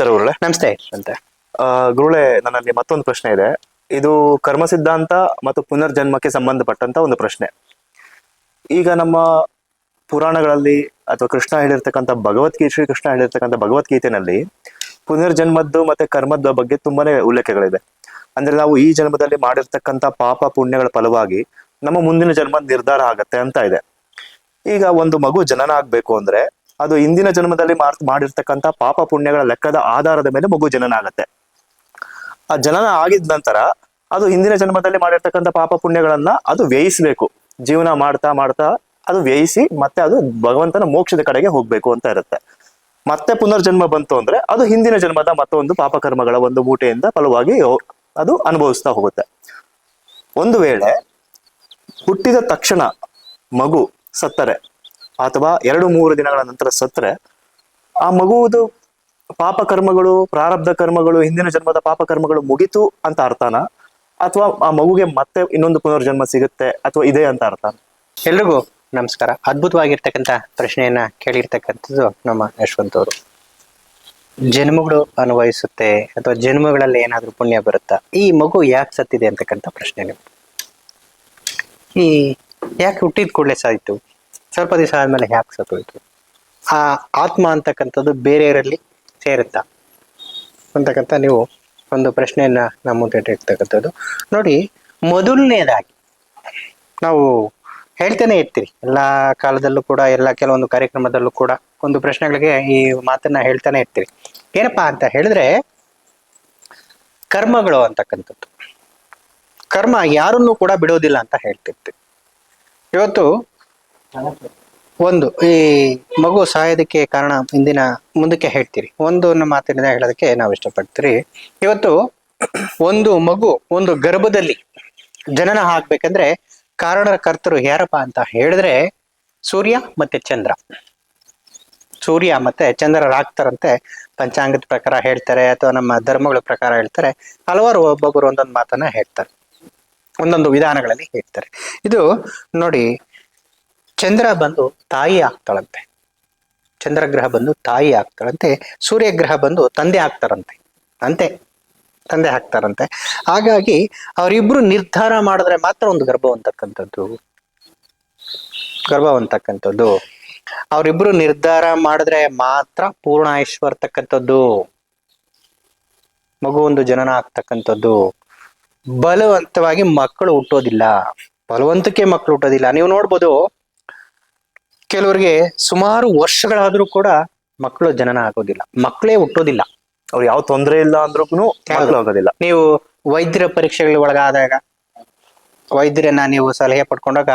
ನಮಸ್ಕಾರ ಗುರುಳೆ ನಮಸ್ತೆ. ಅಂತ. ಗುರುಳೆ ನನ್ನಲ್ಲಿ ಮತ್ತೊಂದು ಪ್ರಶ್ನೆ ಇದೆ. ಇದು ಕರ್ಮ ಸಿದ್ಧಾಂತ ಮತ್ತು ಪುನರ್ಜನ್ಮಕ್ಕೆ ಸಂಬಂಧಪಟ್ಟಂತ ಒಂದು ಪ್ರಶ್ನೆ. ಈಗ ನಮ್ಮ ಪುರಾಣಗಳಲ್ಲಿ ಅಥವಾ ಕೃಷ್ಣ ಹೇಳಿರ್ತಕ್ಕಂಥ ಭಗವದ್ಗೀತೆ ಶ್ರೀ ಕೃಷ್ಣ ಹೇಳಿರ್ತಕ್ಕಂಥ ಭಗವದ್ಗೀತೆನಲ್ಲಿ ಪುನರ್ಜನ್ಮದ್ದು ಮತ್ತೆ ಕರ್ಮದ ಬಗ್ಗೆ ತುಂಬಾನೇ ಉಲ್ಲೇಖಗಳಿದೆ. ಅಂದ್ರೆ ನಾವು ಈ ಜನ್ಮದಲ್ಲಿ ಮಾಡಿರ್ತಕ್ಕಂಥ ಪಾಪ ಪುಣ್ಯಗಳ ಫಲವಾಗಿ ನಮ್ಮ ಮುಂದಿನ ಜನ್ಮ ನಿರ್ಧಾರ ಆಗತ್ತೆ ಅಂತ ಇದೆ. ಈಗ ಒಂದು ಮಗು ಜನನ ಆಗ್ಬೇಕು ಅಂದ್ರೆ ಅದು ಹಿಂದಿನ ಜನ್ಮದಲ್ಲಿ ಮಾಡಿರ್ತಕ್ಕಂಥ ಪಾಪ ಪುಣ್ಯಗಳ ಲೆಕ್ಕದ ಆಧಾರದ ಮೇಲೆ ಮಗು ಜನನ ಆಗತ್ತೆ. ಆ ಜನನ ಆಗಿದ ನಂತರ ಅದು ಹಿಂದಿನ ಜನ್ಮದಲ್ಲಿ ಮಾಡಿರ್ತಕ್ಕಂಥ ಪಾಪ ಪುಣ್ಯಗಳನ್ನ ಅದು ವ್ಯಯಿಸಬೇಕು. ಜೀವನ ಮಾಡ್ತಾ ಮಾಡ್ತಾ ಅದು ವ್ಯಯಿಸಿ ಮತ್ತೆ ಅದು ಭಗವಂತನ ಮೋಕ್ಷದ ಕಡೆಗೆ ಹೋಗ್ಬೇಕು ಅಂತ ಇರುತ್ತೆ. ಮತ್ತೆ ಪುನರ್ಜನ್ಮ ಬಂತು ಅಂದ್ರೆ ಅದು ಹಿಂದಿನ ಜನ್ಮದ ಮತ್ತೊಂದು ಪಾಪಕರ್ಮಗಳ ಒಂದು ಮೂಟೆಯಿಂದ ಫಲವಾಗಿ ಅದು ಅನುಭವಿಸ್ತಾ ಹೋಗುತ್ತೆ. ಒಂದು ವೇಳೆ ಹುಟ್ಟಿದ ತಕ್ಷಣ ಮಗು ಸತ್ತರೆ ಅಥವಾ ಎರಡು ಮೂರು ದಿನಗಳ ನಂತರ ಸತ್ತರೆ ಆ ಮಗುವುದು ಪಾಪ ಕರ್ಮಗಳು, ಪ್ರಾರಬ್ಧ ಕರ್ಮಗಳು, ಹಿಂದಿನ ಜನ್ಮದ ಪಾಪ ಕರ್ಮಗಳು ಮುಗಿತು ಅಂತ ಅರ್ಥನ? ಅಥವಾ ಆ ಮಗುಗೆ ಮತ್ತೆ ಇನ್ನೊಂದು ಪುನರ್ಜನ್ಮ ಸಿಗುತ್ತೆ ಅಥವಾ ಇದೆ ಅಂತ ಅರ್ಥನ? ಎಲ್ರಿಗೂ ನಮಸ್ಕಾರ. ಅದ್ಭುತವಾಗಿರ್ತಕ್ಕಂಥ ಪ್ರಶ್ನೆಯನ್ನ ಕೇಳಿರ್ತಕ್ಕಂಥದ್ದು ನಮ್ಮ ಯಶವಂತ ಅವರು. ಜನ್ಮಗಳು ಅನುಭವಿಸುತ್ತೆ ಅಥವಾ ಜನ್ಮಗಳಲ್ಲಿ ಏನಾದ್ರೂ ಪುಣ್ಯ ಬರುತ್ತಾ? ಈ ಮಗು ಯಾಕೆ ಸತ್ತಿದೆ ಅಂತಕ್ಕಂಥ ಪ್ರಶ್ನೆ ನಿಮ್ಗೆ. ಈ ಯಾಕೆ ಹುಟ್ಟಿದ ಕೂಡಲೇ ಸಾಯ್ತು? ಸ್ವಲ್ಪ ದಿವಸ ಆದ್ಮೇಲೆ ಯಾಕೆ ಸತ್ತೋಯ್ತು ಆ ಆತ್ಮ ಅಂತಕ್ಕಂಥದ್ದು ಬೇರೆಯವರಲ್ಲಿ ಸೇರುತ್ತಾ. ಅಂತಕ್ಕಂಥ ನೀವು ಒಂದು ಪ್ರಶ್ನೆಯನ್ನ ನಮ್ಮ ಮುಂದೆ ಇಟ್ಟಿರ್ತಕ್ಕಂಥದ್ದು. ನೋಡಿ, ಮೊದಲನೇದಾಗಿ ನಾವು ಹೇಳ್ತಾನೆ ಇರ್ತೀರಿ. ಎಲ್ಲ ಕಾಲದಲ್ಲೂ ಕೂಡ, ಎಲ್ಲ ಕೆಲವೊಂದು ಕಾರ್ಯಕ್ರಮದಲ್ಲೂ ಕೂಡ ಒಂದು ಪ್ರಶ್ನೆಗಳಿಗೆ ಈ ಮಾತನ್ನ ಹೇಳ್ತಾನೆ ಇರ್ತೀರಿ. ಏನಪ್ಪಾ ಅಂತ ಹೇಳಿದ್ರೆ, ಕರ್ಮಗಳು ಅಂತಕ್ಕಂಥದ್ದು. ಕರ್ಮ ಯಾರನ್ನು ಕೂಡ ಬಿಡೋದಿಲ್ಲ ಅಂತ ಹೇಳ್ತಿರ್ತೀವಿ ಇವತ್ತು ಒಂದು, ಈ ಮಗು ಸಾಯೋದಕ್ಕೆ ಕಾರಣ ಇಂದಿನ ಮುಂದಕ್ಕೆ ಹೇಳ್ತೀರಿ. ಒಂದು ನಮ್ಮ ಮಾತಿನಿಂದ ಹೇಳೋದಕ್ಕೆ ನಾವು ಇಷ್ಟಪಡ್ತೀರಿ. ಇವತ್ತು ಒಂದು ಮಗು ಒಂದು ಗರ್ಭದಲ್ಲಿ ಜನನ ಆಗ್ಬೇಕಂದ್ರೆ ಕಾರಣಕರ್ತರು ಯಾರಪ್ಪ ಅಂತ ಹೇಳಿದ್ರೆ ಸೂರ್ಯ ಮತ್ತೆ ಚಂದ್ರ. ಸೂರ್ಯ ಮತ್ತೆ ಚಂದ್ರರಾಗ್ತಾರಂತೆ ಪಂಚಾಂಗದ ಪ್ರಕಾರ ಹೇಳ್ತಾರೆ ಅಥವಾ ನಮ್ಮ ಧರ್ಮಗಳ ಪ್ರಕಾರ ಹೇಳ್ತಾರೆ. ಹಲವಾರು ಒಬ್ಬೊಬ್ಬರು ಒಂದೊಂದು ಮಾತನ್ನ ಹೇಳ್ತಾರೆ. ಒಂದೊಂದು ವಿಧಾನಗಳಲ್ಲಿ ಹೇಳ್ತಾರೆ. ಇದು ನೋಡಿ ಚಂದ್ರ ಬಂದು ತಾಯಿ ಆಗ್ತಾಳಂತೆ. ಚಂದ್ರಗ್ರಹ ಬಂದು ತಾಯಿ ಆಗ್ತಾಳಂತೆ ಸೂರ್ಯಗ್ರಹ ಬಂದು ತಂದೆ ಆಗ್ತಾರಂತೆ, ಅಂತೆ, ತಂದೆ ಹಾಕ್ತಾರಂತೆ ಹಾಗಾಗಿ ಅವರಿಬ್ರು ನಿರ್ಧಾರ ಮಾಡಿದ್ರೆ ಮಾತ್ರ ಒಂದು ಗರ್ಭವಂತಕ್ಕಂಥದ್ದು ಗರ್ಭವಂತಕ್ಕಂಥದ್ದು ಅವರಿಬ್ರು ನಿರ್ಧಾರ ಮಾಡಿದ್ರೆ ಮಾತ್ರ ಪೂರ್ಣ ಬರ್ತಕ್ಕಂಥದ್ದು. ಮಗು ಒಂದು ಜನನ ಆಗ್ತಕ್ಕಂಥದ್ದು. ಬಲವಂತವಾಗಿ ಮಕ್ಕಳು ಹುಟ್ಟೋದಿಲ್ಲ. ಬಲವಂತಕ್ಕೆ ಮಕ್ಕಳು ಹುಟ್ಟೋದಿಲ್ಲ. ನೀವು ನೋಡ್ಬೋದು ಕೆಲವರಿಗೆ ಸುಮಾರು ವರ್ಷಗಳಾದ್ರೂ ಕೂಡ ಮಕ್ಕಳು ಜನನ ಆಗೋದಿಲ್ಲ. ಮಕ್ಕಳೇ ಹುಟ್ಟೋದಿಲ್ಲ. ಅವ್ರು ಯಾವ ತೊಂದರೆ ಇಲ್ಲ ಅಂದ್ರೂ ಮಕ್ಕಳು ಆಗೋದಿಲ್ಲ. ನೀವು ವೈದ್ಯರ ಪರೀಕ್ಷೆಗಳಿಗೆ ಒಳಗಾದಾಗ ವೈದ್ಯರನ್ನ ನೀವು ಸಲಹೆ ಪಡ್ಕೊಂಡಾಗ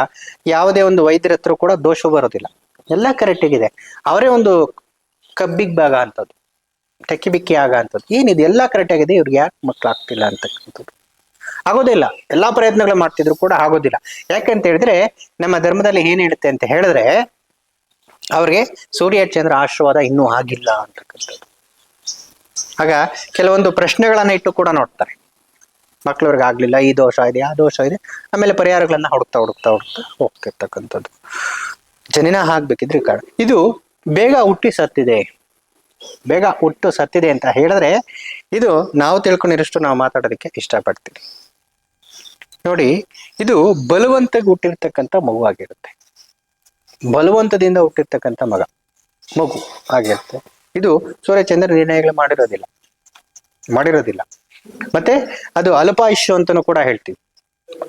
ಯಾವುದೇ ಒಂದು ವೈದ್ಯರ ಹತ್ರ ಕೂಡ ದೋಷ ಬರೋದಿಲ್ಲ. ಎಲ್ಲ ಕರೆಕ್ಟ್ ಆಗಿದೆ. ಅವರೇ ಒಂದು ಕಬ್ಬಿಗ್ ಭಾಗ ಅಂತದ್ದು ಟೆಕ್ಕಿ ಬಿಕ್ಕಿ ಆಗ ಅಂತದ್ದು ಏನಿದೆ ಎಲ್ಲ ಕರೆಕ್ಟ್ ಆಗಿದೆ. ಇವ್ರಿಗೆ ಯಾಕೆ ಮಕ್ಳು ಆಗ್ತಿಲ್ಲ ಅಂತಕ್ಕಂಥದ್ದು. ಆಗೋದಿಲ್ಲ. ಎಲ್ಲಾ ಪ್ರಯತ್ನಗಳು ಮಾಡ್ತಿದ್ರು ಕೂಡ ಆಗೋದಿಲ್ಲ. ಯಾಕಂತ ಹೇಳಿದ್ರೆ ನಮ್ಮ ಧರ್ಮದಲ್ಲಿ ಏನ್ ಹೇಳುತ್ತೆ ಅಂತ ಹೇಳಿದ್ರೆ ಅವ್ರಿಗೆ ಸೂರ್ಯ ಚಂದ್ರ ಆಶೀರ್ವಾದ ಇನ್ನೂ ಆಗಿಲ್ಲ ಅಂತಕ್ಕಂಥದ್ದು. ಆಗ ಕೆಲವೊಂದು ಪ್ರಶ್ನೆಗಳನ್ನ ಇಟ್ಟು ಕೂಡ ನೋಡ್ತಾರೆ. ಮಕ್ಳವ್ರಿಗೆ ಆಗ್ಲಿಲ್ಲ, ಈ ದೋಷ ಇದೆ, ಆ ದೋಷ ಇದೆ. ಆಮೇಲೆ ಪರಿಹಾರಗಳನ್ನ ಹುಡುಕ್ತಾ ಹುಡುಕ್ತಾ ಹುಡುಕ್ತಾ ಹೋಗ್ತಿರ್ತಕ್ಕಂಥದ್ದು. ಜನಿನ ಆಗ್ಬೇಕಿದ್ರೆ ಕಾರಣ. ಇದು ಬೇಗ ಹುಟ್ಟಿ ಸತ್ತಿದೆ. ಬೇಗ ಹುಟ್ಟು ಸತ್ತಿದೆ ಅಂತ ಹೇಳಿದ್ರೆ ಇದು ನಾವು ತಿಳ್ಕೊಂಡಿರೋಷ್ಟು ನಾವು ಮಾತಾಡೋದಕ್ಕೆ ಇಷ್ಟಪಡ್ತೀವಿ. ನೋಡಿ, ಇದು ಬಲವಂತಗೆ ಹುಟ್ಟಿರ್ತಕ್ಕಂಥ ಮಗು ಆಗಿರುತ್ತೆ. ಬಲವಂತದಿಂದ ಹುಟ್ಟಿರ್ತಕ್ಕಂಥ ಮಗ. ಮಗು ಆಗಿರುತ್ತೆ. ಇದು ಸೂರ್ಯಚಂದ್ರ ನಿರ್ಣಯಗಳು ಮಾಡಿರೋದಿಲ್ಲ. ಮಾಡಿರೋದಿಲ್ಲ. ಮತ್ತೆ ಅದು ಅಲ್ಪಾಯುಷ್ಯು ಅಂತಾನು ಕೂಡ ಹೇಳ್ತೀವಿ.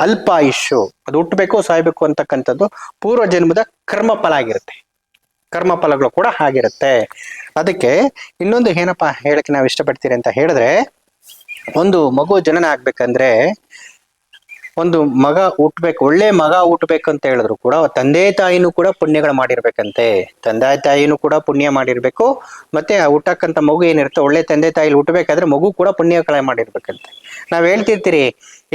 ಅಲ್ಪಾಯುಷ್ಯು. ಅದು ಹುಟ್ಟಬೇಕು, ಸಾಯ್ಬೇಕು ಅಂತಕ್ಕಂಥದ್ದು ಪೂರ್ವ ಜನ್ಮದ ಕರ್ಮ ಫಲ ಆಗಿರುತ್ತೆ. ಕರ್ಮ ಫಲಗಳು ಕೂಡ ಆಗಿರುತ್ತೆ. ಅದಕ್ಕೆ ಇನ್ನೊಂದು ಏನಪ್ಪಾ ಹೇಳಕ್ಕೆ ನಾವು ಇಷ್ಟಪಡ್ತೀರಿ ಅಂತ ಹೇಳಿದ್ರೆ, ಒಂದು ಮಗು ಜನನ ಆಗ್ಬೇಕಂದ್ರೆ ಒಂದು ಮಗ ಹುಟ್ಬೇಕು, ಒಳ್ಳೆ ಮಗ ಹುಟ್ಬೇಕು ಅಂತ ಹೇಳಿದ್ರು ಕೂಡ, ತಂದೆ ತಾಯಿನೂ ಕೂಡ ಪುಣ್ಯಗಳು ಮಾಡಿರ್ಬೇಕಂತೆ. ತಂದೆ ತಾಯಿನೂ ಕೂಡ ಪುಣ್ಯ ಮಾಡಿರ್ಬೇಕು, ಮತ್ತೆ ಹುಟ್ಟಕ್ಕಂತ ಮಗು ಏನಿರುತ್ತೆ, ಒಳ್ಳೆ ತಂದೆ ತಾಯಿಲಿ ಹುಟ್ಟಬೇಕಾದ್ರೆ ಮಗು ಕೂಡ ಪುಣ್ಯಗಳ ಮಾಡಿರ್ಬೇಕಂತೆ. ನಾವ್ ಹೇಳ್ತಿರ್ತೀರಿ,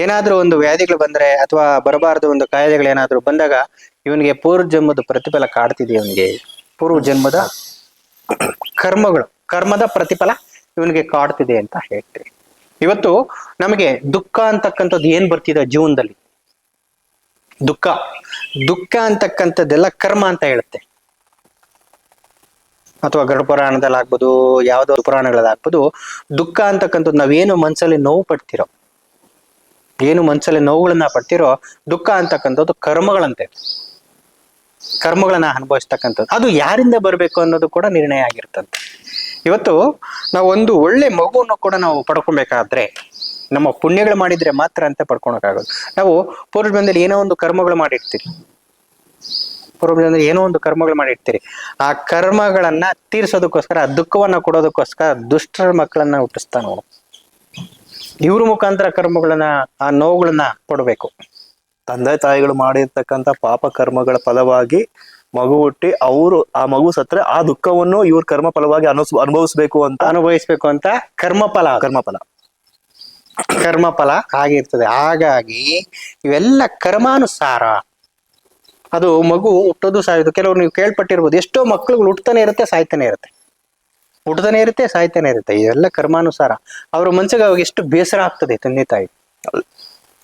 ಏನಾದ್ರೂ ಒಂದು ವ್ಯಾಧಿಗಳು ಬಂದ್ರೆ ಅಥವಾ ಬರಬಾರದು ಒಂದು ಕಾಯಿಲೆಗಳು ಏನಾದ್ರೂ ಬಂದಾಗ ಇವನಿಗೆ ಪೂರ್ವ ಜನ್ಮದ ಪ್ರತಿಫಲ ಕಾಡ್ತಿದೆ ಇವನಿಗೆ? ಪೂರ್ವ ಜನ್ಮದ ಕರ್ಮಗಳು, ಕರ್ಮದ ಪ್ರತಿಫಲ ಇವನಿಗೆ ಕಾಡ್ತಿದೆ ಅಂತ ಹೇಳ್ತೀವಿ ಇವತ್ತು ನಮಗೆ ದುಃಖ ಅಂತಕ್ಕಂಥದ್ದು ಏನ್ ಬರ್ತಿದೆ ಜೀವನದಲ್ಲಿ? ದುಃಖ. ದುಃಖ ಅಂತಕ್ಕಂಥದ್ದೆಲ್ಲ ಕರ್ಮ ಅಂತ ಹೇಳುತ್ತೆ. ಅಥವಾ ಗರುಡ ಪುರಾಣದಲ್ಲಿ ಆಗ್ಬೋದು, ಯಾವ್ದೋ ಪುರಾಣಗಳಲ್ಲಾಗ್ಬೋದು ದುಃಖ ಅಂತಕ್ಕಂಥದ್ದು ನಾವೇನು ಮನ್ಸಲ್ಲಿ ನೋವು ಪಡ್ತಿರೋ, ಏನು ಮನ್ಸಲ್ಲಿ ನೋವುಗಳನ್ನ ಪಡ್ತಿರೋ, ದುಃಖ ಅಂತಕ್ಕಂಥದ್ದು ಕರ್ಮಗಳಂತೆ. ಕರ್ಮಗಳನ್ನ ಅನುಭವಿಸ್ತಕ್ಕಂಥದ್ದು. ಅದು ಯಾರಿಂದ ಬರಬೇಕು ಅನ್ನೋದು ಕೂಡ ನಿರ್ಣಯ ಆಗಿರ್ತಂತೆ ಇವತ್ತು ನಾವು ಒಂದು ಒಳ್ಳೆ ಮಗುವನ್ನು ಕೂಡ ನಾವು ಪಡ್ಕೊಬೇಕಾದ್ರೆ ನಮ್ಮ ಪುಣ್ಯಗಳು ಮಾಡಿದ್ರೆ ಮಾತ್ರ ಅಂತ ಪಡ್ಕೊಳಕಾಗೋದು ನಾವು ಪೂರ್ವಜನ್ಮದಲ್ಲಿ ಏನೋ ಒಂದು ಕರ್ಮಗಳು ಮಾಡಿರ್ತೀರಿ. ಪೂರ್ವಜನ್ಮದಲ್ಲಿ ಏನೋ ಒಂದು ಕರ್ಮಗಳು ಮಾಡಿರ್ತೀರಿ. ಆ ಕರ್ಮಗಳನ್ನ ತೀರ್ಸೋದಕ್ಕೋಸ್ಕರ, ಆ ದುಃಖವನ್ನ ಕೊಡೋದಕ್ಕೋಸ್ಕರ ದುಷ್ಟರ ಮಕ್ಕಳನ್ನ ಹುಟ್ಟಿಸ್ತಾನ ಇವ್ರ ಮುಖಾಂತರ ಕರ್ಮಗಳನ್ನ, ಆ ನೋವುಗಳನ್ನ ಕೊಡಬೇಕು. ತಂದೆ ತಾಯಿಗಳು ಮಾಡಿರ್ತಕ್ಕಂಥ ಪಾಪ ಕರ್ಮಗಳ ಫಲವಾಗಿ ಮಗು ಹುಟ್ಟಿ ಅವರು ಆ ಮಗು ಸತ್ರೆ ಆ ದುಃಖವನ್ನು ಇವ್ರ ಕರ್ಮ ಫಲವಾಗಿ ಅನುಸ್ ಅನುಭವಿಸ್ಬೇಕು ಅಂತ ಅನುಭವಿಸ್ಬೇಕು ಅಂತ ಕರ್ಮಫಲ. ಕರ್ಮಫಲ. ಕರ್ಮ ಫಲ ಕರ್ಮಫಲ ಆಗಿರ್ತದೆ. ಹಾಗಾಗಿ ಇವೆಲ್ಲ ಕರ್ಮಾನುಸಾರ. ಅದು ಮಗು ಹುಟ್ಟೋದು ಸಾಯೋದು ಕೆಲವರು ನೀವು ಕೇಳ್ಪಟ್ಟಿರ್ಬೋದು ಎಷ್ಟೋ ಮಕ್ಳುಗಳು ಹುಟ್ಟತಾನೆ ಇರುತ್ತೆ ಸಾಯ್ತಾನೆ ಇರುತ್ತೆ. ಹುಟ್ಟತಾನೆ ಇರುತ್ತೆ ಸಾಯ್ತಾನೆ ಇರುತ್ತೆ. ಇವೆಲ್ಲ ಕರ್ಮಾನುಸಾರ. ಅವ್ರ ಮನ್ಸಿಗೆ ಅವಾಗ ಎಷ್ಟು ಬೇಸರ ಆಗ್ತದೆ ತಂದೆ ತಾಯಿ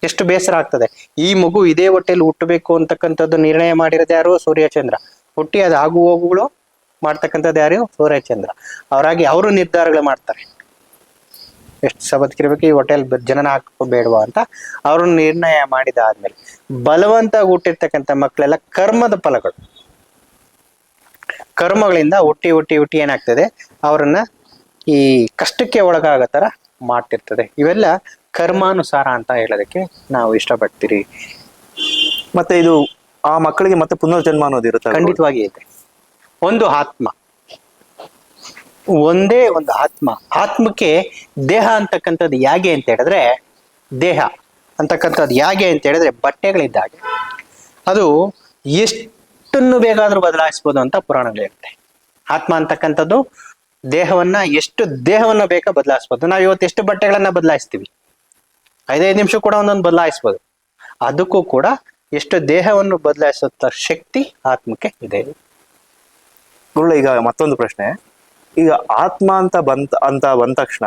ಎಷ್ಟು ಬೇಸರ ಆಗ್ತದೆ. ಈ ಮಗು ಇದೇ ಹೊಟ್ಟೆಯಲ್ಲಿ ಹುಟ್ಟಬೇಕು ಅಂತಕ್ಕಂಥದ್ದು ನಿರ್ಣಯ ಮಾಡಿರೋದು ಯಾರು? ಸೂರ್ಯಚಂದ್ರ. ಹುಟ್ಟಿ ಅದು ಆಗು ಹೋಗುಗಳು ಮಾಡ್ತಕ್ಕಂಥದ್ದು ಯಾರು? ಸೂರ್ಯಚಂದ್ರ. ಅವರಾಗಿ ಅವರು ನಿರ್ಧಾರಗಳು ಮಾಡ್ತಾರೆ. ಎಷ್ಟು ಸಬದ್ಕಿರ್ಬೇಕು ಈ ಹೋಟೆಲ್ ಜನನ ಹಾಕೋ ಬೇಡವಾ ಅಂತ ಅವರು ನಿರ್ಣಯ ಮಾಡಿದ ಆದ್ಮೇಲೆ ಬಲವಂತ ಹುಟ್ಟಿರ್ತಕ್ಕಂಥ ಮಕ್ಕಳೆಲ್ಲ ಕರ್ಮದ ಫಲಗಳು. ಕರ್ಮಗಳಿಂದ ಹುಟ್ಟಿ ಹುಟ್ಟಿ ಹುಟ್ಟಿ ಏನಾಗ್ತದೆ? ಅವರನ್ನ ಈ ಕಷ್ಟಕ್ಕೆ ಒಳಗಾಗೋ ತರ ಮಾಡ್ತಿರ್ತದೆ. ಇವೆಲ್ಲ ಕರ್ಮಾನುಸಾರ ಅಂತ ಹೇಳೋದಕ್ಕೆ ನಾವು ಇಷ್ಟಪಡ್ತೀರಿ. ಮತ್ತೆ ಇದು ಆ ಮಕ್ಕಳಿಗೆ ಮತ್ತೆ ಪುನರ್ಜನ್ಮ ಅನ್ನೋದು ಇರುತ್ತೆ ಖಂಡಿತವಾಗಿ ಇದೆ. ಒಂದು ಆತ್ಮ. ಒಂದೇ ಒಂದು ಆತ್ಮ. ಆತ್ಮಕ್ಕೆ ದೇಹ ಅಂತಕ್ಕಂಥದ್ದು ಯಾಗೆ ಅಂತ ಹೇಳಿದ್ರೆ ದೇಹ. ಅಂತಕ್ಕಂಥದ್ದು ಯಾಗೆ ಅಂತ ಹೇಳಿದ್ರೆ ಬಟ್ಟೆಗಳಿದ್ದಾಗೆ ಅದು ಎಷ್ಟನ್ನು ಬೇಕಾದರೂ ಬದಲಾಯಿಸ್ಬೋದು ಅಂತ ಪುರಾಣಗಳಿರುತ್ತೆ. ಆತ್ಮ ಅಂತಕ್ಕಂಥದ್ದು ದೇಹವನ್ನ ಎಷ್ಟು ದೇಹವನ್ನ ಬೇಕಾ ಬದಲಾಯಿಸ್ಬೋದು. ನಾವು ಇವತ್ತು ಎಷ್ಟು ಬಟ್ಟೆಗಳನ್ನ ಬದಲಾಯಿಸ್ತೀವಿ? ಐದೈದು ನಿಮಿಷ ಕೂಡ ಒಂದೊಂದು ಬದಲಾಯಿಸ್ಬೋದು. ಅದಕ್ಕೂ ಕೂಡ ಎಷ್ಟು ದೇಹವನ್ನು ಬದಲಾಯಿಸುತ್ತ ಶಕ್ತಿ ಆತ್ಮಕ್ಕೆ ಇದೆ. ಈಗ ಮತ್ತೊಂದು ಪ್ರಶ್ನೆ. ಈಗ ಆತ್ಮ ಅಂತ ಬಂತ, ಅಂತ ಬಂದ ತಕ್ಷಣ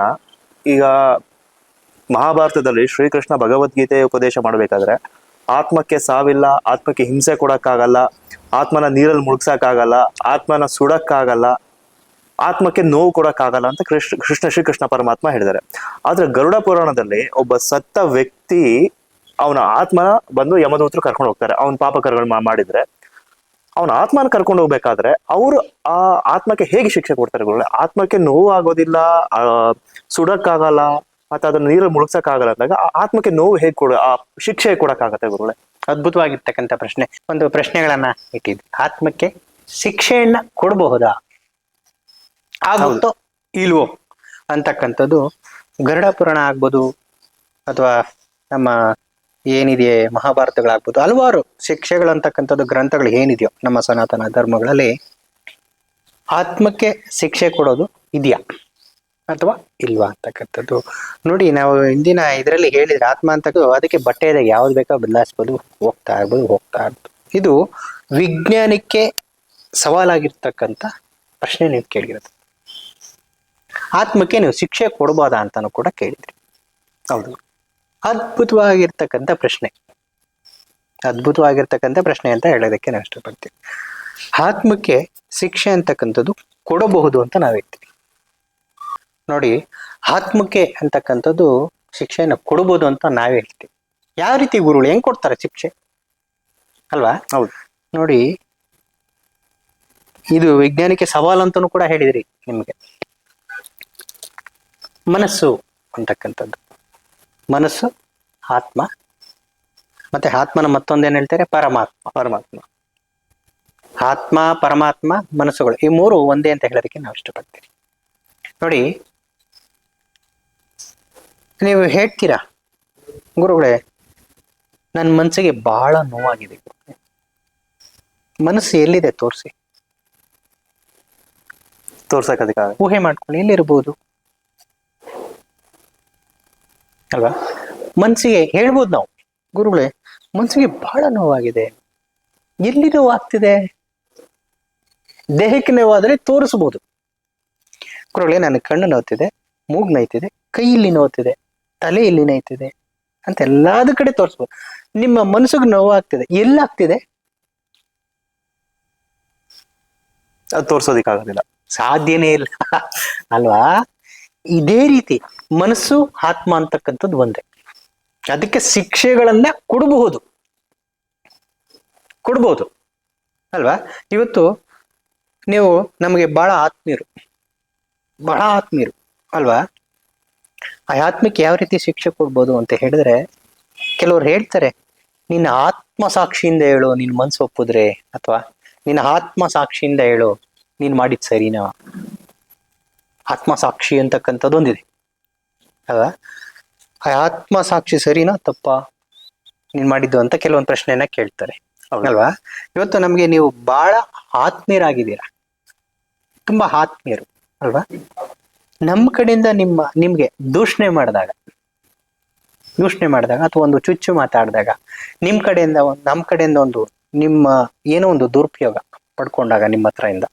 ಈಗ ಮಹಾಭಾರತದಲ್ಲಿ ಶ್ರೀಕೃಷ್ಣ ಭಗವದ್ಗೀತೆ ಉಪದೇಶ ಮಾಡಬೇಕಾದ್ರೆ ಆತ್ಮಕ್ಕೆ ಸಾವಿಲ್ಲ, ಆತ್ಮಕ್ಕೆ ಹಿಂಸೆ ಕೊಡಕ್ಕಾಗಲ್ಲ, ಆತ್ಮನ ನೀರಲ್ಲಿ ಮುಳುಗ್ಸಕ್ಕಾಗಲ್ಲ ಆತ್ಮನ ಸುಡಕ್ಕಾಗಲ್ಲ ಆತ್ಮಕ್ಕೆ ನೋವು ಕೊಡಕ್ಕಾಗಲ್ಲ ಅಂತ ಕೃಷ್ಣ ಕೃಷ್ಣ, ಶ್ರೀಕೃಷ್ಣ ಪರಮಾತ್ಮ ಹೇಳಿದ್ದಾರೆ. ಆದ್ರೆ ಗರುಡ ಪುರಾಣದಲ್ಲಿ ಒಬ್ಬ ಸತ್ತ ವ್ಯಕ್ತಿ ಅವನ ಆತ್ಮನ ಬಂದು ಯಮದೂತರು ಕರ್ಕೊಂಡು ಹೋಗ್ತಾರೆ. ಅವನ ಪಾಪ ಕರ್ಗಳು ಮಾಡಿದ್ರೆ. ಅವನ ಆತ್ಮನ ಕರ್ಕೊಂಡು ಹೋಗ್ಬೇಕಾದ್ರೆ ಅವರು ಆ ಆತ್ಮಕ್ಕೆ ಹೇಗೆ ಶಿಕ್ಷೆ ಕೊಡ್ತಾರೆ ಗುರುಗಳೇ? ಆತ್ಮಕ್ಕೆ ನೋವು ಆಗೋದಿಲ್ಲ ಸುಡಕ್ಕಾಗಲ್ಲ, ಮತ್ತೆ ಅದನ್ನ ನೀರಲ್ಲಿ ಮುಳುಗ್ಸಕ್ಕಾಗಲ್ಲ ಅಂದಾಗ ಆ ಆತ್ಮಕ್ಕೆ ನೋವು ಹೇಗೆ ಕೊಡ, ಆ ಶಿಕ್ಷೆ ಕೊಡಕ್ಕಾಗತ್ತೆ ಗುರುಗಳೇ? ಅದ್ಭುತವಾಗಿರ್ತಕ್ಕಂಥ ಪ್ರಶ್ನೆ. ಒಂದು ಪ್ರಶ್ನೆಗಳನ್ನ ಇಟ್ಟಿದ್ವಿ ಆತ್ಮಕ್ಕೆ ಶಿಕ್ಷೆಯನ್ನ ಕೊಡಬಹುದಾ? ಆಗುತ್ತೋ ಇಲ್ವೋ ಅಂತಕ್ಕಂಥದ್ದು ಗರುಡ ಪುರಾಣ ಆಗ್ಬೋದು ಅಥವಾ ನಮ್ಮ ಏನಿದೆ ಮಹಾಭಾರತಗಳಾಗ್ಬೋದು ಹಲವಾರು ಶಿಕ್ಷೆಗಳಂತಕ್ಕಂಥದ್ದು ಗ್ರಂಥಗಳು ಏನಿದೆಯೋ ನಮ್ಮ ಸನಾತನ ಧರ್ಮಗಳಲ್ಲಿ ಆತ್ಮಕ್ಕೆ ಶಿಕ್ಷೆ ಕೊಡೋದು ಇದೆಯಾ ಅಥವಾ ಇಲ್ವಾ ಅಂತಕ್ಕಂಥದ್ದು. ನೋಡಿ ನಾವು ಇಂದಿನ ಇದರಲ್ಲಿ ಹೇಳಿದ್ರೆ ಆತ್ಮ ಅಂತಕ್ಕದ್ದು ಅದಕ್ಕೆ ಬಟ್ಟೆ ಇದೆ ಯಾವ್ದು ಬೇಕೋ ಬದಲಾಯಿಸ್ಬೋದು ಹೋಗ್ತಾ ಇರ್ಬೋದು ಹೋಗ್ತಾ ಇರ್ಬೋದು ಇದು ವಿಜ್ಞಾನಕ್ಕೆ ಸವಾಲಾಗಿರ್ತಕ್ಕಂಥ ಪ್ರಶ್ನೆ ನೀವು ಕೇಳಿರೋದು. ಆತ್ಮಕ್ಕೆ ನೀವು ಶಿಕ್ಷೆ ಕೊಡ್ಬೋದಾ ಅಂತಾನು ಕೂಡ ಕೇಳಿದ್ರಿ. ಹೌದು. ಅದ್ಭುತವಾಗಿರ್ತಕ್ಕಂಥ ಪ್ರಶ್ನೆ. ಅದ್ಭುತವಾಗಿರ್ತಕ್ಕಂಥ ಪ್ರಶ್ನೆ ಅಂತ ಹೇಳೋದಕ್ಕೆ ನಾವು ಇಷ್ಟಪಡ್ತೀವಿ ಆತ್ಮಕ್ಕೆ ಶಿಕ್ಷೆ ಅಂತಕ್ಕಂಥದ್ದು ಕೊಡಬಹುದು ಅಂತ ನಾವು ಹೇಳ್ತೀವಿ. ನೋಡಿ ಆತ್ಮಕ್ಕೆ ಅಂತಕ್ಕಂಥದ್ದು ಶಿಕ್ಷೆಯನ್ನು ಕೊಡಬಹುದು ಅಂತ ನಾವೇ ಹೇಳ್ತೀವಿ. ಯಾವ ರೀತಿ ಗುರುಗಳು ಹೆಂಗ್ ಕೊಡ್ತಾರೆ ಶಿಕ್ಷೆ? ಅಲ್ವಾ? ಹೌದು. ನೋಡಿ ಇದು ವಿಜ್ಞಾನಿಕ ಸವಾಲು ಅಂತಾನು ಕೂಡ ಹೇಳಿದ್ರಿ ನಿಮಗೆ. ಮನಸ್ಸು ಅಂತಕ್ಕಂಥದ್ದು. ಮನಸ್ಸು ಆತ್ಮ. ಮತ್ತೆ ಆತ್ಮನ ಮತ್ತೊಂದೇನು ಹೇಳ್ತಾರೆ? ಪರಮಾತ್ಮ. ಪರಮಾತ್ಮ. ಆತ್ಮ ಪರಮಾತ್ಮ ಮನಸ್ಸುಗಳು. ಈ ಮೂರು ಒಂದೇ ಅಂತ ಹೇಳೋದಕ್ಕೆ ನಾವು ಇಷ್ಟಪಡ್ತೀವಿ ನೋಡಿ ನೀವು ಹೇಳ್ತೀರಾ? ಗುರುಗಳೇ ನನ್ನ ಮನಸ್ಸಿಗೆ ಬಹಳ ನೋವಾಗಿದೆ. ಮನಸ್ಸು ಎಲ್ಲಿದೆ? ತೋರಿಸಿ. ತೋರ್ಸಕ್ ಅದಕ್ಕಾಗ ಊಹೆ ಮಾಡ್ಕೊಳ್ಳಿ. ಎಲ್ಲಿರ್ಬೋದು? ಅಲ್ವಾ? ಮನ್ಸಿಗೆ ಹೇಳ್ಬೋದು ನಾವು. ಗುರುಗಳೇ, ಮನ್ಸಿಗೆ ಬಹಳ ನೋವಾಗಿದೆ. ಎಲ್ಲಿ ನೋವಾಗ್ತಿದೆ ದೇಹಕ್ಕೆ ನೋವಾದ್ರೆ ತೋರಿಸ್ಬೋದು. ಗುರುಗಳೇ ನನ್ನ ಕಣ್ಣು ನೋವ್ತಿದೆ, ಮೂಗ್ ನೋಯ್ತಿದೆ, ಕೈ ಇಲ್ಲಿ ನೋವ್ತಿದೆ, ತಲೆ ಇಲ್ಲಿ ನೋಯ್ತಿದೆ ಅಂತ ಎಲ್ಲಾದ ಕಡೆ ತೋರಿಸ್ಬೋದು. ನಿಮ್ಮ ಮನಸ್ಸಿಗೆ ನೋವಾಗ್ತಿದೆ. ಎಲ್ಲಾಗ್ತಿದೆ? ಅದು ತೋರ್ಸೋದಿಕ್ಕಾಗೋದಿಲ್ಲ. ಸಾಧ್ಯನೇ ಇಲ್ಲ. ಅಲ್ವಾ? ಇದೇ ರೀತಿ ಮನಸ್ಸು, ಆತ್ಮ ಅಂತಕ್ಕಂಥದ್ದು ಒಂದೇ. ಅದಕ್ಕೆ ಶಿಕ್ಷೆಗಳನ್ನ ಕೊಡಬಹುದು. ಕೊಡ್ಬೋದು ಅಲ್ವಾ? ಇವತ್ತು ನೀವು ನಮಗೆ ಬಹಳ ಆತ್ಮೀಯರು. ಬಹಳ ಆತ್ಮೀಯರು. ಅಲ್ವಾ? ಆ ಆತ್ಮಕ್ಕೆ ಯಾವ ರೀತಿ ಶಿಕ್ಷೆ ಕೊಡ್ಬೋದು ಅಂತ ಹೇಳಿದ್ರೆ, ಕೆಲವ್ರು ಹೇಳ್ತಾರೆ, ನಿನ್ನ ಆತ್ಮ ಸಾಕ್ಷಿಯಿಂದ ಹೇಳು ನಿನ್ನ ಮನ್ಸು ಒಪ್ಪಿದ್ರೆ, ಅಥವಾ ನಿನ್ನ ಆತ್ಮ ಸಾಕ್ಷಿಯಿಂದ ಹೇಳು, ನೀನ್ ಮಾಡಿದ್ ಸರಿನಾ? ಆತ್ಮ ಸಾಕ್ಷಿ ಅಂತಕ್ಕಂಥದ್ದು ಒಂದಿದೆ ಅಲ್ವಾ? ಆ ಆತ್ಮ ಸಾಕ್ಷಿ ಸರಿನಾ ತಪ್ಪಾ? ನೀನ್ ಮಾಡಿದ್ದು ಅಂತ ಕೆಲವೊಂದು ಪ್ರಶ್ನೆಯನ್ನ ಕೇಳ್ತಾರೆ. ಅಲ್ವಾ? ಇವತ್ತು ನಮ್ಗೆ ನೀವು ಬಹಳ ಆತ್ಮೀಯರಾಗಿದ್ದೀರಾ? ತುಂಬಾ ಆತ್ಮೀಯರು ಅಲ್ವಾ? ನಮ್ಮ ಕಡೆಯಿಂದ ನಿಮ್ಮ ನಿಮ್ಗೆ ದೂಷಣೆ ಮಾಡಿದಾಗ ದೂಷಣೆ ಮಾಡಿದಾಗ ಅಥವಾ ಒಂದು ಚುಚ್ಚು ಮಾತಾಡಿದಾಗ ನಿಮ್ ಕಡೆಯಿಂದ ಒಂದು ನಮ್ಮ ಕಡೆಯಿಂದ ಒಂದು ನಿಮ್ಮ ಏನೋ ಒಂದು ದುರುಪಯೋಗ ಪಡ್ಕೊಂಡಾಗ ನಿಮ್ಮ ಹತ್ರ ಇಂದ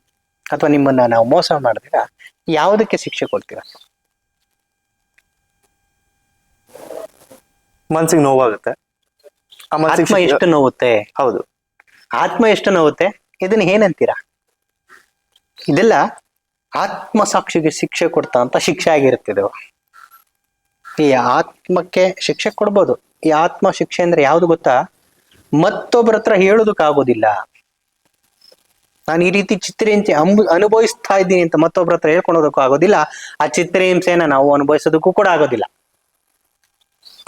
ಅಥವಾ ನಿಮ್ಮನ್ನ ನಾವು ಮೋಸ ಮಾಡಿದಾಗ ಯಾವುದಕ್ಕೆ ಶಿಕ್ಷೆ ಕೊಡ್ತೀರಾ? ಮನ್ಸಿಗೆ ನೋವಾಗುತ್ತೆ. ಆ ಮನ್ಸಿಗೆ ಆತ್ಮ ಎಷ್ಟು ನೋವುತ್ತೆ? ಹೌದು. ಆತ್ಮ ಎಷ್ಟು ನೋವುತ್ತೆ? ಇದನ್ನ ಏನಂತೀರಾ? ಇದೆಲ್ಲ ಆತ್ಮ ಸಾಕ್ಷಿಗೆ ಶಿಕ್ಷೆ ಕೊಡ್ತಾ ಅಂತ ಶಿಕ್ಷೆ ಆಗಿರುತ್ತಿದ್ದು ಇದು ಈ ಆತ್ಮಕ್ಕೆ ಶಿಕ್ಷೆ ಕೊಡ್ಬೋದು. ಈ ಆತ್ಮ ಶಿಕ್ಷೆ ಅಂದ್ರೆ ಯಾವ್ದು ಗೊತ್ತಾ? ಮತ್ತೊಬ್ಬರ ಹತ್ರ ಹೇಳೋದಕ್ಕಾಗೋದಿಲ್ಲ. ನಾನು ಈ ರೀತಿ ಚಿತ್ರಹಿಂಸೆ ಅಂಬ ಅನುಭವಿಸ್ತಾ ಇದ್ದೀನಿ ಅಂತ ಮತ್ತೊಬ್ಬರ ಹತ್ರ ಹೇಳ್ಕೊಳೋದಕ್ಕೂ ಆಗೋದಿಲ್ಲ. ಆ ಚಿತ್ರಹಿಂಸೆನ ನಾವು ಅನುಭವಿಸೋದಕ್ಕೂ ಕೂಡ ಆಗೋದಿಲ್ಲ.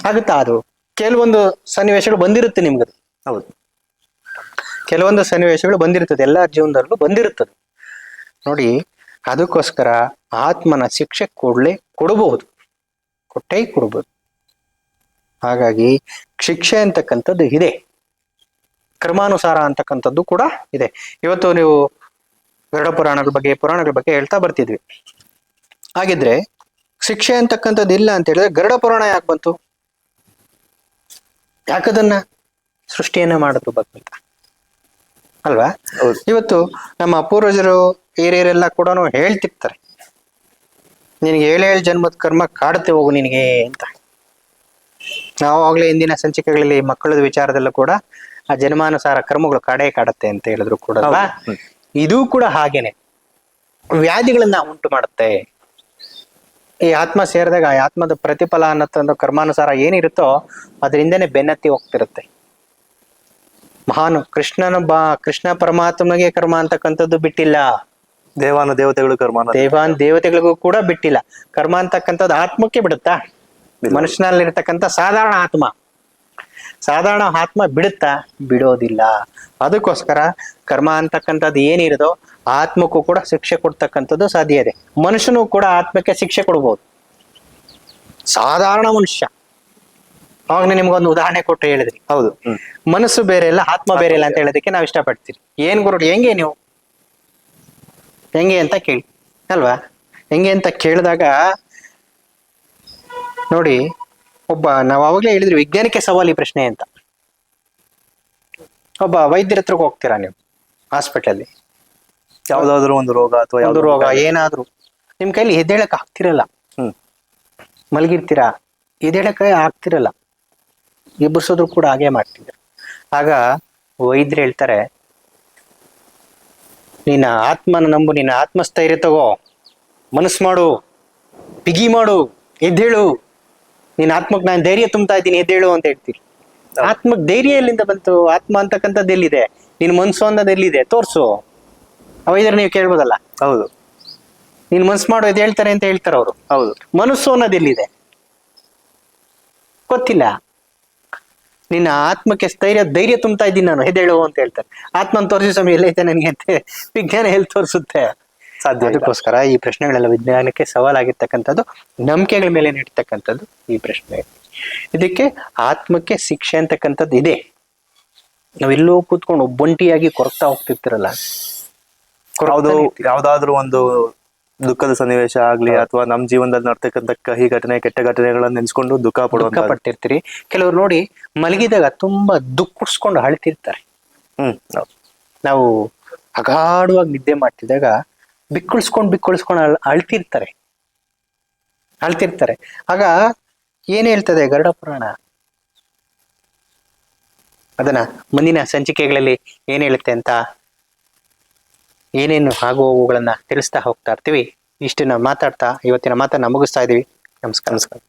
ಆಗುತ್ತಾ ಅದು? ಕೆಲವೊಂದು ಸನ್ನಿವೇಶಗಳು ಬಂದಿರುತ್ತೆ ನಿಮ್ಗದು ಹೌದು. ಕೆಲವೊಂದು ಸನ್ನಿವೇಶಗಳು ಬಂದಿರ್ತದೆ ಎಲ್ಲ ಜೀವನದಲ್ಲೂ ಬಂದಿರುತ್ತದೆ. ನೋಡಿ ಅದಕ್ಕೋಸ್ಕರ ಆತ್ಮನ ಶಿಕ್ಷೆ ಕೊಡ್ಲೇ ಕೊಡಬಹುದು. ಕೊಟ್ಟೇ ಕೊಡಬಹುದು ಹಾಗಾಗಿ ಶಿಕ್ಷೆ ಅಂತಕ್ಕಂಥದ್ದು ಇದೆ. ಕ್ರಮಾನುಸಾರ ಅಂತಕ್ಕಂಥದ್ದು ಕೂಡ ಇದೆ. ಇವತ್ತು ನೀವು ಗರುಡ ಪುರಾಣಗಳ ಬಗ್ಗೆ ಪುರಾಣಗಳ ಬಗ್ಗೆ ಹೇಳ್ತಾ ಬರ್ತಿದ್ವಿ. ಹಾಗಿದ್ರೆ ಶಿಕ್ಷೆ ಅಂತಕ್ಕಂಥದ್ದು ಇಲ್ಲ ಅಂತ ಹೇಳಿದ್ರೆ ಗರುಡ ಪುರಾಣ ಯಾಕೆ ಬಂತು? ಯಾಕದನ್ನ ಸೃಷ್ಟಿಯನ್ನ ಮಾಡಿದ್ರು ಭಗವಂತ ಅಲ್ವಾ? ಇವತ್ತು ನಮ್ಮ ಪೂರ್ವಜರು ಹಿರಿಯರೆಲ್ಲ ಕೂಡ ಹೇಳ್ತಿರ್ತಾರೆ. ನಿನಗೆ ಏಳೇಳು ಜನ್ಮದ ಕರ್ಮ ಕಾಡುತ್ತೆ ಹೋಗು ನಿನಗೆ ಅಂತ. ನಾವು ಆಗ್ಲೇ ಹಿಂದಿನ ಸಂಚಿಕೆಗಳಲ್ಲಿ ಮಕ್ಕಳದ ವಿಚಾರದಲ್ಲೂ ಕೂಡ ಆ ಜನ್ಮಾನುಸಾರ ಕರ್ಮಗಳು ಕಡೆ ಕಾಡತ್ತೆ ಅಂತ ಹೇಳಿದ್ರು ಕೂಡ ಅಲ್ವಾ. ಇದು ಕೂಡ ಹಾಗೇನೆ. ವ್ಯಾಧಿಗಳನ್ನ ಉಂಟು ಮಾಡುತ್ತೆ. ಈ ಆತ್ಮ ಸೇರಿದಾಗ ಆ ಆತ್ಮದ ಪ್ರತಿಫಲ ಅನ್ನೋದೊಂದು ಕರ್ಮಾನುಸಾರ ಏನಿರುತ್ತೋ ಅದರಿಂದನೇ ಬೆನ್ನತ್ತಿ ಹೋಗ್ತಿರುತ್ತೆ. ಮಹಾನು ಕೃಷ್ಣನ ಬಾ ಕೃಷ್ಣ ಪರಮಾತ್ಮನಿಗೆ ಕರ್ಮ ಅಂತಕ್ಕಂಥದ್ದು ಬಿಟ್ಟಿಲ್ಲ. ದೇವಾನು ದೇವತೆಗಳು ಕರ್ಮ ದೇವಾನ್ ದೇವತೆಗಳಿಗೂ ಕೂಡ ಬಿಟ್ಟಿಲ್ಲ. ಕರ್ಮ ಅಂತಕ್ಕಂಥದ್ದು ಆತ್ಮಕ್ಕೆ ಬಿಡುತ್ತಾ? ಮನುಷ್ಯನಲ್ಲಿರ್ತಕ್ಕಂಥ ಸಾಧಾರಣ ಆತ್ಮ. ಸಾಧಾರಣ ಆತ್ಮ ಬಿಡುತ್ತಾ? ಬಿಡೋದಿಲ್ಲ. ಅದಕ್ಕೋಸ್ಕರ ಕರ್ಮ ಅಂತಕ್ಕಂಥದ್ದು ಏನಿರೋದೋ ಆತ್ಮಕ್ಕೂ ಕೂಡ ಶಿಕ್ಷೆ ಕೊಡ್ತಕ್ಕಂಥದ್ದು ಸಾಧ್ಯ ಇದೆ. ಮನುಷ್ಯನೂ ಕೂಡ ಆತ್ಮಕ್ಕೆ ಶಿಕ್ಷೆ ಕೊಡ್ಬೋದು. ಸಾಧಾರಣ ಮನುಷ್ಯ. ಅವಾಗ ನಿಮ್ಗೊಂದು ಉದಾಹರಣೆ ಕೊಟ್ಟು ಹೇಳಿದ್ರಿ. ಹೌದು. ಮನಸ್ಸು ಬೇರೆ ಇಲ್ಲ ಆತ್ಮ ಬೇರೆ ಇಲ್ಲ ಅಂತ ಹೇಳೋದಕ್ಕೆ ನಾವು ಇಷ್ಟಪಡ್ತೀವಿ. ಏನ್ ಗುರುಡು ಹೆಂಗೆ ನೀವು? ಹೆಂಗೆ ಅಂತ ಕೇಳಿ. ಅಲ್ವಾ? ಹೆಂಗೆ ಅಂತ ಕೇಳಿದಾಗ ನೋಡಿ ಒಬ್ಬ ನಾವು ಅವಾಗಲೇ ಹೇಳಿದ್ರಿ ವಿಜ್ಞಾನಕ್ಕೆ ಸವಾಲಿ ಈ ಪ್ರಶ್ನೆ ಅಂತ. ಒಬ್ಬ ವೈದ್ಯರ ಹತ್ರಕ್ಕೆ ಹೋಗ್ತೀರಾ ನೀವು ಹಾಸ್ಪಿಟಲ್ ಯಾವ್ದಾದ್ರು ಒಂದು ರೋಗ ಅಥವಾ ಯಾವ್ದು ರೋಗ ಏನಾದ್ರೂ. ನಿಮ್ ಕೈಲಿ ಎದ್ದೇಳಕ್ ಆಗ್ತಿರಲ್ಲ. ಹ್ಮ್. ಮಲಗಿರ್ತೀರಾ? ಎದ್ದೇಳಕ್ಕೆ ಆಗ್ತಿರಲ್ಲ. ಎಬ್ಬರಿಸೋದ್ರು ಕೂಡ ಹಾಗೆ ಮಾಡ್ತಿದ್ರು ಆಗ ವೈದ್ಯರು ಹೇಳ್ತಾರೆ ನಿನ್ನ ಆತ್ಮನ ನಂಬು ನಿನ್ನ ಆತ್ಮಸ್ಥೈರ್ಯ ತಗೋ. ಮನಸ್ ಮಾಡು. ಬಿಗಿ ಮಾಡು. ಎದ್ದೇಳು. ನಿನ್ನ ಆತ್ಮಕ್ ನಾನು ಧೈರ್ಯ ತುಂಬ್ತಾ ಇದ್ದೀನಿ ಎದ್ದೇಳು ಅಂತ ಹೇಳ್ತೀರಿ. ಆತ್ಮಕ್ ಧೈರ್ಯ ಎಲ್ಲಿಂದ ಬಂತು? ಆತ್ಮ ಅಂತಕ್ಕಂಥದ್ದು ಎಲ್ಲಿದೆ? ನಿನ್ ಮನ್ಸು ಅನ್ನೋದು ಎಲ್ಲಿದೆ? ತೋರ್ಸು. ಆ ವೈದ್ಯರು ನೀವು ಕೇಳ್ಬೋದಲ್ಲ? ಹೌದು. ನೀನ್ ಮನ್ಸು ಮಾಡು ಇದು ಹೇಳ್ತಾರೆ ಅಂತ ಹೇಳ್ತಾರೆ ಅವರು. ಹೌದು. ಮನಸ್ಸು ಅನ್ನೋದು ಎಲ್ಲಿದೆ? ಗೊತ್ತಿಲ್ಲ. ನಿನ್ನ ಆತ್ಮಕ್ಕೆ ಸ್ಥೈರ್ಯ ಧೈರ್ಯ ತುಂಬ್ತಾ ಇದ್ದೀನಿ ನಾನು. ಹೆದೇಳು ಅಂತ ಹೇಳ್ತಾರೆ. ಆತ್ಮನ್ ತೋರಿಸಿ ಸಮಯ ಎಲ್ಲೈತೆ ನನಗೆ ಅಂತ ವಿಜ್ಞಾನ ಎಲ್ಲಿ ತೋರಿಸುತ್ತೆ? ಸಾಧ್ಯ. ಅದಕ್ಕೋಸ್ಕರ ಈ ಪ್ರಶ್ನೆಗಳೆಲ್ಲ ವಿಜ್ಞಾನಕ್ಕೆ ಸವಾಲಾಗಿರ್ತಕ್ಕಂಥದ್ದು ನಂಬಿಕೆಗಳ ಮೇಲೆ ನೀಡ್ತಕ್ಕಂಥದ್ದು ಈ ಪ್ರಶ್ನೆ. ಇದಕ್ಕೆ ಆತ್ಮಕ್ಕೆ ಶಿಕ್ಷೆ ಅಂತಕ್ಕಂಥದ್ದು ಇದೆ. ನಾವೆಲ್ಲೋ ಕೂತ್ಕೊಂಡು ಒಬ್ಬಂಟಿಯಾಗಿ ಕೊರಗ್ತಾ ಹೋಗ್ತಿರ್ತಿರಲ್ಲ? ಯಾವ್ದೋ ಯಾವ್ದಾದ್ರು ಒಂದು ದುಃಖದ ಸನ್ನಿವೇಶ ಆಗ್ಲಿ ಅಥವಾ ನಮ್ಮ ಜೀವನದಲ್ಲಿ ನಡ್ತಕ್ಕಂಥ ಕಹಿ ಘಟನೆ ಕೆಟ್ಟ ಘಟನೆಗಳನ್ನ ನೆನ್ಸ್ಕೊಂಡು ದುಃಖ ದುಃಖ ಪಟ್ಟಿರ್ತೀರಿ ಕೆಲವ್ರು ನೋಡಿ ಮಲಗಿದಾಗ ತುಂಬಾ ದುಃಖಿಸ್ಕೊಂಡು ಅಳ್ತಿರ್ತಾರೆ. ಹ್ಮ್. ನಾವು ಅಗಾಢವಾಗಿ ನಿದ್ದೆ ಮಾಡ್ತಿದ್ದಾಗ ಬಿಕ್ಕಳಿಸ್ಕೊಂಡು ಬಿಕ್ಕುಳಿಸ್ಕೊಂಡು ಅಳ್, ಅಳ್ತಿರ್ತಾರೆ. ಅಳ್ತಿರ್ತಾರೆ. ಆಗ ಏನ್ ಹೇಳ್ತದೆ ಗರುಡ ಪುರಾಣ ಅದನ್ನ ಮುಂದಿನ ಸಂಚಿಕೆಗಳಲ್ಲಿ ಏನ್ ಹೇಳುತ್ತೆ ಅಂತ ಏನೇನು ಆಗು ಹೋಗುಗಳನ್ನ ತಿಳಿಸ್ತಾ ಹೋಗ್ತಾ ಇರ್ತೀವಿ. ಇಷ್ಟನ್ನ ಮಾತಾಡ್ತಾ, ಇವತ್ತಿನ ಮಾತನ್ನ ಮುಗಿಸ್ತಾ ಇದೀವಿ ನಮಸ್ಕಾರ. ನಮಸ್ಕಾರ.